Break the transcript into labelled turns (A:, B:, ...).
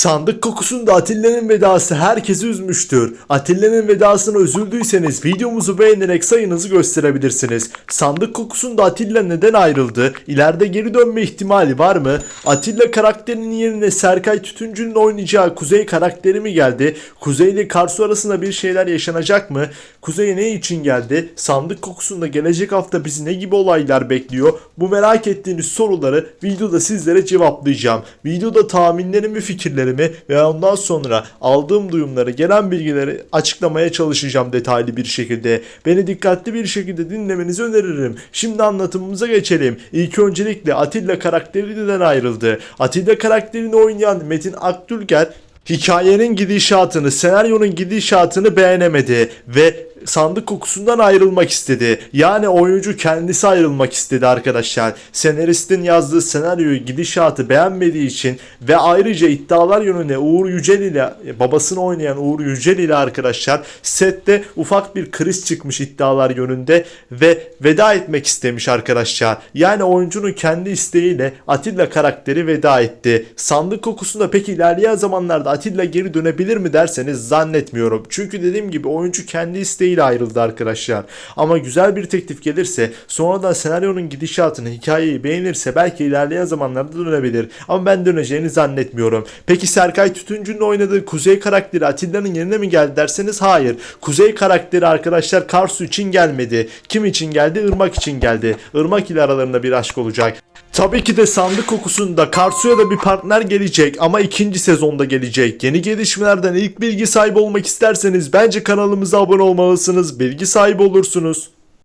A: Sandık kokusunda Atilla'nın vedası herkesi üzmüştür. Atilla'nın vedasına üzüldüyseniz videomuzu beğenerek sayınızı gösterebilirsiniz. Sandık kokusunda Atilla neden ayrıldı? İleride geri dönme ihtimali var mı? Atilla karakterinin yerine Serkay Tütüncü'nün oynayacağı Kuzey karakteri mi geldi? Kuzey ile Karsu arasında bir şeyler yaşanacak mı? Kuzey ne için geldi? Sandık kokusunda gelecek hafta bizi ne gibi olaylar bekliyor? Bu merak ettiğiniz soruları videoda sizlere cevaplayacağım. Videoda tahminlerimi, fikirlerimi ve ondan sonra aldığım duyumları, gelen bilgileri açıklamaya çalışacağım detaylı bir şekilde. Beni dikkatli bir şekilde dinlemenizi öneririm. Şimdi anlatımımıza geçelim. İlk öncelikle Atilla karakteri neden ayrıldı? Atilla karakterini oynayan Metin Akdülger hikayenin gidişatını, senaryonun gidişatını beğenemedi ve sandık kokusundan ayrılmak istedi. Yani oyuncu kendisi ayrılmak istedi arkadaşlar. Senaristin yazdığı senaryoyu gidişatı beğenmediği için ve ayrıca iddialar yönüne Uğur Yücel ile babasını oynayan Uğur Yücel ile arkadaşlar sette ufak bir kriz çıkmış iddialar yönünde ve veda etmek istemiş arkadaşlar. Yani oyuncunun kendi isteğiyle Atilla karakteri veda etti. Sandık kokusunda peki ilerleyen zamanlarda Atilla geri dönebilir mi derseniz zannetmiyorum. Çünkü dediğim gibi oyuncu kendi isteğiyle ayrıldı arkadaşlar. Ama güzel bir teklif gelirse sonradan senaryonun gidişatını hikayeyi beğenirse belki ilerleyen zamanlarda dönebilir. Ama ben döneceğini zannetmiyorum. Peki Serkay Tütüncü'nün oynadığı Kuzey karakteri Atilla'nın yerine mi geldi derseniz hayır. Kuzey karakteri arkadaşlar Karsu için gelmedi. Kim için geldi? Irmak için geldi. Irmak ile aralarında bir aşk olacak. Tabii ki de sandık kokusunda Karsu'ya da bir partner gelecek ama ikinci sezonda gelecek. Yeni gelişmelerden ilk bilgi sahibi olmak isterseniz bence kanalımıza abone olmalısınız. Bilgi sahibi olursunuz.